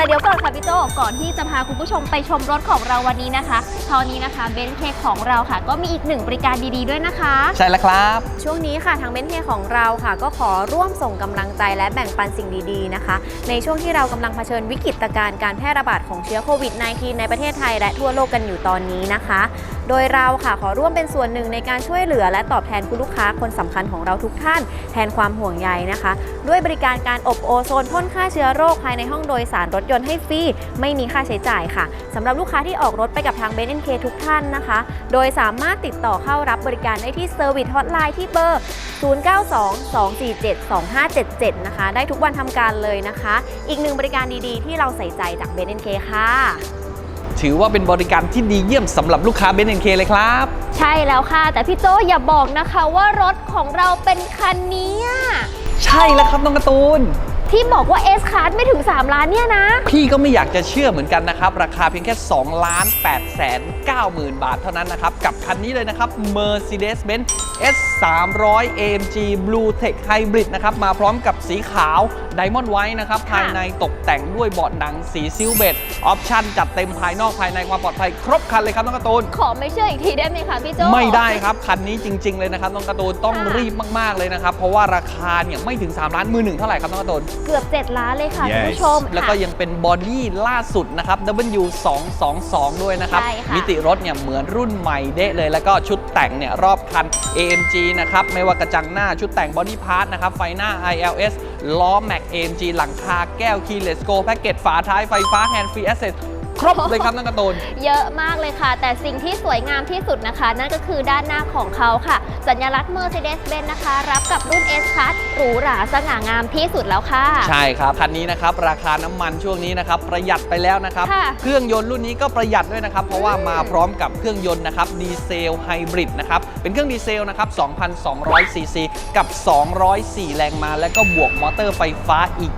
แต่เดี๋ยวก่อนค่ะพี่โจก่อนที่จะพาคุณผู้ชมไปชมรถของเราวันนี้นะคะคราวนี้นะคะเบนซ์เคของเราค่ะ ก็มีอีกหนึ่งบริการดีๆด้วยนะคะ ใช่แล้วครับ ช่วงนี้ค่ะทางเบนเทของเราค่ะ ก็ขอร่วมส่งกำลังใจและแบ่งปันสิ่งดีๆนะคะ ในช่วงที่เรากำลังเผชิญวิกฤตการณ์การแพร่ระบาดของเชื้อโควิด -19 ในประเทศไทยและทั่วโลกกันอยู่ตอนนี้นะคะ โดยเราค่ะขอร่วมเป็นส่วนหนึ่งในการช่วยเหลือ และตอบแทนคุณลูกค้าคนสำคัญของเราทุกท่าน แทนความห่วงใยนะคะ ด้วยบริการการอบโอโซนพ่นฆ่าเชื้อโรคภายในห้องโดยสารรถยนต์ให้ฟรีไม่มีค่าใช้จ่ายค่ะสำหรับลูกค้าที่ออกรถไปกับทางเบนซ์เคทุกท่านนะคะ โดยสามารถติดต่อเข้ารับบริการได้ที่เซอร์วิสฮอตไลน์ที่เบอร์ 0922472577 นะคะ ได้ทุกวันทำการเลยนะคะ อีกหนึ่งบริการดีๆ ที่เราใส่ใจจากเบนซ์เคค่ะ ถือว่าเป็นบริการที่ดีเยี่ยมสำหรับลูกค้าเบนซ์เคเลยครับ ใช่แล้วค่ะ แต่พี่โจอย่าบอกนะคะว่ารถของเราเป็นคันนี้อะใช่แล้วครับน้องการ์ตูน ที่บอกว่า S Class ไม่ถึง 3 ล้านเนี่ยนะ พี่ก็ไม่อยากจะเชื่อเหมือนกันนะครับ ราคาเพียงแค่ 2 ล้าน8แสน9หมื่นบาทเท่านั้นนะครับ กับคันนี้เลยนะครับ Mercedes-Benz S 3 0 0 AMG Blue Tech Hybrid นะครับ มาพร้อมกับสีขาว Diamond White นะครับค่ะภายในตกแต่งด้วยเบาะหนังสีซิลเบตออปชั่นจัดเต็มภายนอกภายในความปลอดภัยครบครันเลยครับน้องการ์ตูน ขอไม่เชื่ออีกทีได้ไหมคะพี่โจไม่ได้ครับ คันนี้จริง ๆ เลยนะครับน้องการ์ตูนต้องค่ะรีบมากๆเลยนะครับ เพราะว่าราคาเนี่ยไม่ถึง 3 ล้านมือหนึ่งเท่าไหร่ครับน้องการ์ตูนเกือบ 7 ล้านเลยค่ะคุณผู้ชมแล้วก็ค่ะ ยังเป็นบอดี้ล่าสุดนะครับ W222 ด้วยนะครับ ใช่ค่ะ มิติรถเนี่ยเหมือนรุ่นใหม่เดะเลย แล้วก็ชุดแต่งเนี่ยรอบคัน AMG นะครับ ไม่ว่ากระจังหน้าชุดแต่งบอดี้พาร์ทนะครับ ไฟหน้า ILS ล้อ Mac AMG หลังคาแก้ว Keyless Go แพ็กเกจฝาท้ายไฟฟ้า Hand Free Access ครบเลยครับน้องการ์ตูน เยอะมากเลยค่ะ แต่สิ่งที่สวยงามที่สุดนะคะ นั่นก็คือด้านหน้าของเขาค่ะ สัญลักษณ์ Mercedes-Benz นะคะ รับกับรุ่น S Class หรูหราสง่างามที่สุดแล้วค่ะ ใช่ครับ คันนี้นะครับ ราคาน้ำมันช่วงนี้นะครับ ประหยัดไปแล้วนะครับ ค่ะเครื่องยนต์รุ่นนี้ก็ประหยัดด้วยนะครับ เพราะว่ามาพร้อมกับเครื่องยนต์นะครับดีเซลไฮบริดนะครับ เป็นเครื่องดีเซลนะครับ 2,200 ซีซี กับ 204 แรงม้า และก็บวกมอเตอร์ไฟฟ้าอีก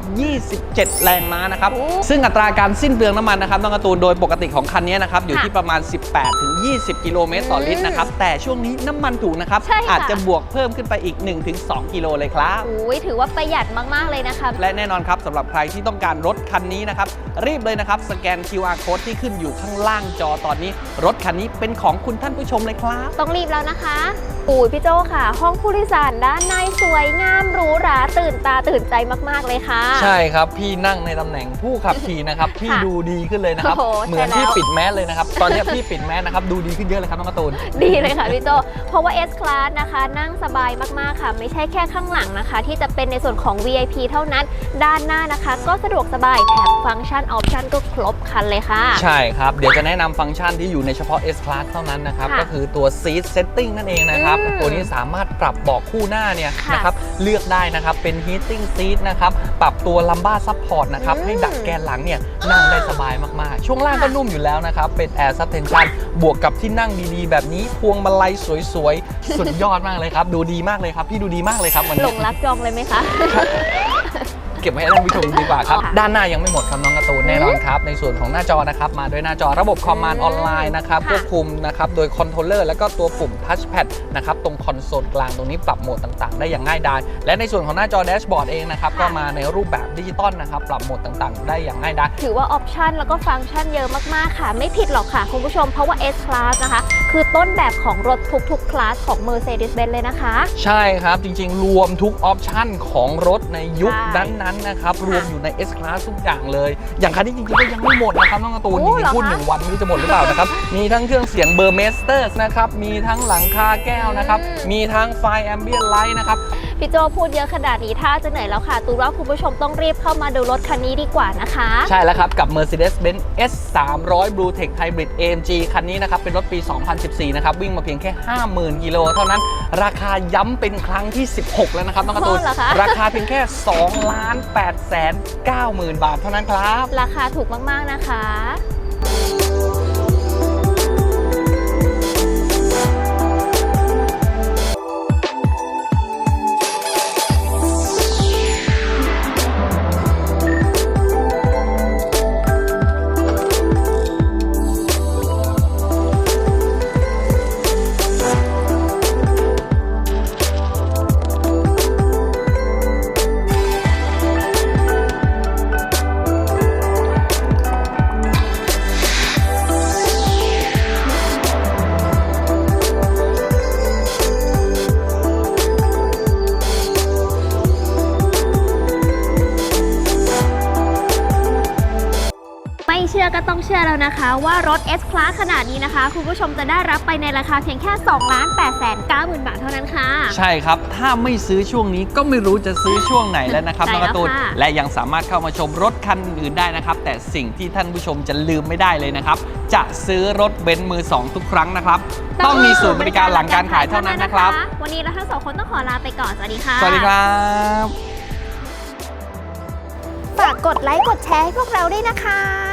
27 แรงม้านะครับ โอ้ ซึ่งอัตราการสิ้นเปลืองน้ำมันนะครับน้องการ์ตูนโดยปกติของคันนี้นะครับอยู่ค่ะที่ประมาณ 18-20 กิโลเมตรต่อลิตรนะครับ แต่ช่วงนี้น้ำมันถูกนะครับ ใช่ค่ะ อาจจะบวกเพิ่มขึ้นไปอีก 1-2 กิโลเลยครับ อุ้ยถือว่าประหยัดมาก ๆ เลยนะคะ และแน่นอนครับสำหรับใครที่ต้องการรถคันนี้นะครับ รีบเลยนะครับ สแกน QR code ที่ขึ้นอยู่ข้างล่างจอตอนนี้ รถคันนี้เป็นของคุณท่านผู้ชมเลยครับ ต้องรีบแล้วนะคะอูยพี่โจค่ะ ห้องผู้โดยสารด้านในสวยงามหรูหราตื่นตาตื่นใจมากๆเลยค่ะ ใช่ครับ พี่นั่งในตำแหน่งผู้ขับขี่นะครับ พี่ค่ะดูดีขึ้นเลยนะครับ โอ้โหเหมือนใช่แล้วที่ปิดแมสเลยนะครับ ตอนนี้พี่ปิดแมสนะครับ ดูดีขึ้นเยอะเลยครับน้องการ์ตูน ดีเลยค่ะพี่โจ เพราะว่า S Class นะคะ นั่งสบายมาก ๆ ค่ะ ไม่ใช่แค่ข้างหลังนะคะ ที่จะเป็นในส่วนของ VIP เท่านั้น ด้านหน้านะคะ ก็สะดวกสบาย แถมฟังก์ชันออปชันก็ครบครันเลยค่ะ ใช่ครับ เดี๋ยวจะแนะนำฟังก์ชันที่อยู่ในเฉพาะ S Class เท่านั้นนะครับค่ะก็คือตัว Seat Setting นั่นเองนะครับอืมตัวนี้สามารถปรับเบาะคู่หน้าเนี่ยค่ะนะครับเลือกได้นะครับเป็น Heating Seat นะครับปรับตัว Lumbar Support นะครับอืมให้ดักแกนหลังเนี่ยนั่งได้สบายมากๆช่วงล่างก็นุ่มอยู่แล้วนะครับ เป็น Air Suspension บวกกับที่นั่งดีๆ แบบนี้พวงมาลัยสวยๆ สุดยอดมากเลยครับ ดูดีมากเลยครับ พี่ดูดีมากเลยครับวันหลนี้ งรักจองเลยไหมคะ เก็บไว้ให้ท่านผู้ชมดีกว่าครับค่ะด้านหน้ายังไม่หมดครับน้องการ์ตูนแน่นอนครับ ในส่วนของหน้าจอนะครับ มาด้วยหน้าจอระบบคอมมานด์ออนไลน์นะครับค่ะควบคุมนะครับโดยคอนโทรลเลอร์แล้วก็ตัวปุ่มทัชแพดนะครับตรงคอนโซลกลางตรงนี้ปรับโหมดต่างๆ ได้อย่างง่ายดายและในส่วนของหน้าจอแดชบอร์ดเองนะครับค่ะก็มาในรูปแบบดิจิตอลนะครับปรับโหมดต่างๆ ได้อย่างง่ายดายถือว่าออปชันแล้วก็ฟังก์ชันเยอะมากๆค่ะ ไม่ผิดหรอกค่ะคุณผู้ชมเพราะว่า S Class นะคะ คือต้นแบบของรถทุกๆ คลาสของ Mercedes-Benz เลยนะคะ ใช่ครับ จริงๆ รวมทุกออปชันของรถในยุคใช่นั้นๆนะครับ รวมอยู่ใน S Class ทุกอย่างเลย อย่างคันนี้จริงๆก็ยังไม่หมดนะครับน้องการ์ตูนโอ้จริงเหรอๆพูดคะหนึ่งวันไม่รู้จะหมดหรือเปล่านะครับ มีทั้งเครื่องเสียงเบอร์เมสเตอร์นะครับ มีทั้งหลังคาแก้วนะครับ อืม มีทั้งไฟแอมเบียนไลท์นะครับ พี่โจพูดเยอะขนาดนี้ถ้าจะเหนื่อยแล้วค่ะ ตูนว่าคุณผู้ชมต้องรีบเข้ามาดูรถคันนี้ดีกว่านะคะ ใช่แล้วครับ กับ Mercedes-Benz S 3 0 0 Blue Tech Hybrid AMG คันนี้นะครับ เป็นรถปี 2014 นะครับ วิ่งมาเพียงแค่ 50,000 กิโลเท่านั้น ราคาย้ำเป็นครั้งที่ 16 แล้วนะครับน้องการ์ตูนโอ้เหรอคะ ราคาเพียงแค่2ล้าน8แสน9หมื่นบาทเท่านั้นครับ ราคาถูกมากๆนะคะ ก็ต้องเชื่อแล้วนะคะ ว่ารถ S Class ขนาดนี้นะคะ คุณผู้ชมจะได้รับไปในราคาเพียงแค่2ล้าน8แสน9หมื่นบาทเท่านั้นค่ะ ใช่ครับ ถ้าไม่ซื้อช่วงนี้ก็ไม่รู้จะซื้อช่วงไหนแล้วนะครับใช่น้องการ์ตูนแล้วค่ะและยังสามารถเข้ามาชมรถคันอื่นได้นะครับ แต่สิ่งที่ท่านผู้ชมจะลืมไม่ได้เลยนะครับ จะซื้อรถเบนซ์มือ 2 ทุกครั้งนะครับ ต้องมีศูนย์บริการหลังการขายเท่านั้นนะครับ วันนี้เราทั้งสองคนต้องขอลาไปก่อนสวัสดีค่ะสวัสดีครับฝากกดไลค์กดแชร์ให้พวกเราด้วยนะคะ